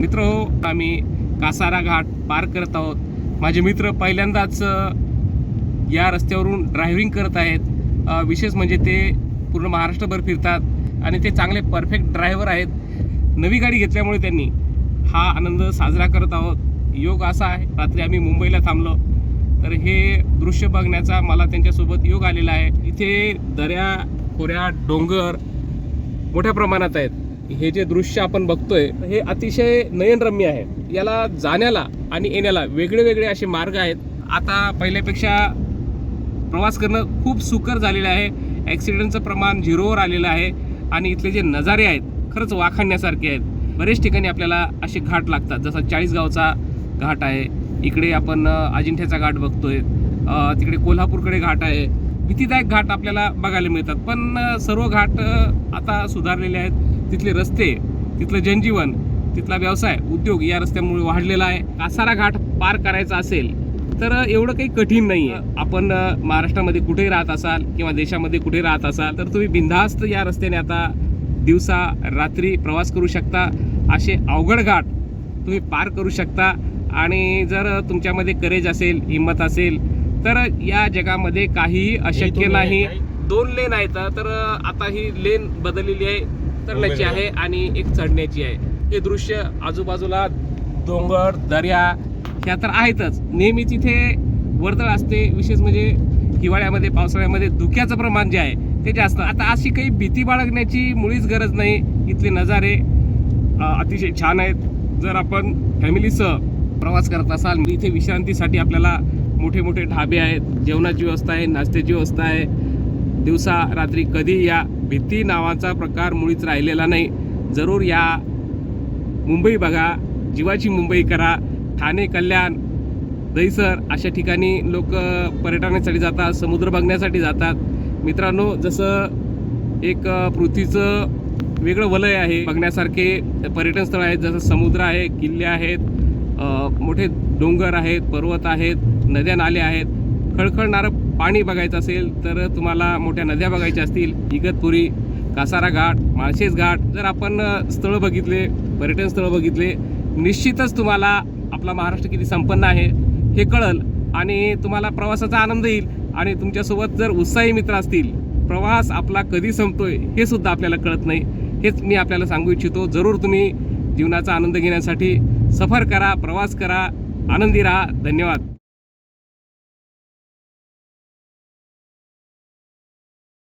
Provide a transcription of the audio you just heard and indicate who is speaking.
Speaker 1: मित्र हो आम्ही कासारा घाट पार करत आहोत. माझे मित्र पहिल्यांदाच या रस्त्यावरून ड्रायव्हिंग करत आहेत. विशेष म्हणजे ते पूर्ण महाराष्ट्रभर फिरतात आणि ते चांगले परफेक्ट ड्रायव्हर आहेत. नवी गाडी घेतल्यामुळे त्यांनी हा आनंद साजरा करत आहोत. योग असा आहे रात्री आम्ही मुंबईला थांबलो. तर हे दृश्य बघण्याचा मला त्यांच्यासोबत योग आलेला आहे. इथे दऱ्या खोऱ्या डोंगर मोठ्या प्रमाणात आहेत. हे जे दृश्य आपण बघतोय हे अतिशय नयनरम्य आहे. याला जाण्याला आणि येण्याला वेगळे वेगळे असे मार्ग आहेत. आता पहिल्यापेक्षा प्रवास करणं खूप सुकर झालेलं आहे. ॲक्सिडेंटचं प्रमाण झिरोवर आलेलं आहे आणि इथले जे नजारे आहेत खरंच वाखाणण्यासारखे आहेत. बरेच ठिकाणी आपल्याला असे घाट लागतात. जसा चाळीसगावचा घाट आहे इकडे आपण अजिंठ्याचा घाट बघतोय तिकडे कोल्हापूरकडे घाट आहे. भीतीदायक घाट आपल्याला बघायला मिळतात. पण सर्व घाट आता सुधारलेले आहेत. तिथले रस्ते तिथलं जनजीवन तिथला व्यवसाय उद्योग या रस्त्यामुळे वाढलेला आहे. कासारा घाट पार करायचा असेल तर एवढं काही कठीण नाही आहे आपण महाराष्ट्रामध्ये कुठेही राहत असाल किंवा देशामध्ये कुठे राहत असाल तर तुम्ही बिनधास्त या रस्त्याने आता दिवसा रात्री प्रवास करू शकता. असे अवघड घाट तुम्ही पार करू शकता. आणि जर तुमच्यामध्ये करेज असेल हिंमत असेल तर या जगामध्ये काहीही अशक्य नाही. दोन लेन आहेत तर आता ही लेन बदललेली आहे. तरण्याची आहे आणि एक चढण्याची आहे. हे दृश्य आजूबाजूला डोंगर दर्या ह्या तर आहेतच. नेहमीच इथे वर्दळ असते. विशेष म्हणजे हिवाळ्यामध्ये पावसाळ्यामध्ये धुक्याचं प्रमाण जे आहे ते जास्त. आता अशी काही भीती बाळगण्याची मुळीच गरज नाही. इथले नजारे अतिशय छान आहेत. जर आपण फॅमिलीसह प्रवास करत असाल इथे विश्रांतीसाठी आपल्याला मोठे मोठे ढाबे आहेत. जेवणाची व्यवस्था आहे नाश्त्याची व्यवस्था आहे. दिवसा रात्री कधी या भीती नावाचा प्रकार मुळीच राहिलेला नाही. जरूर या मुंबई बघा जीवाची मुंबई करा. ठाणे कल्याण दहीसर अशा ठिकाणी लोक पर्यटनासाठी जातात समुद्र बघण्यासाठी जातात. मित्रांनो जसं एक पृथ्वीचं वेगळं वलय आहे बघण्यासारखे पर्यटन स्थळ आहेत जसं समुद्र आहे किल्ले आहेत मोठे डोंगर आहेत पर्वत आहेत नद्या नाले आहेत. खळखळणारं पाणी बघायचं असेल तर तुम्हाला मोठ्या नद्या बघायच्या असतील. इगतपुरी कासारा घाट माळशेज घाट जर आपण स्थळं बघितले पर्यटन स्थळं बघितले निश्चितच तुम्हाला आपला महाराष्ट्र किती संपन्न आहे हे कळल आणि तुम्हाला प्रवासाचा आनंद येईल आणि तुमच्यासोबत जर उत्साही मित्र असतील प्रवास आपला कधी संपतोय हे सुद्धा आपल्याला कळत नाही. हेच मी आपल्याला सांगू इच्छितो. जरूर तुम्ही जीवनाचा आनंद घेण्यासाठी सफर करा प्रवास करा आनंदी राहा. धन्यवाद.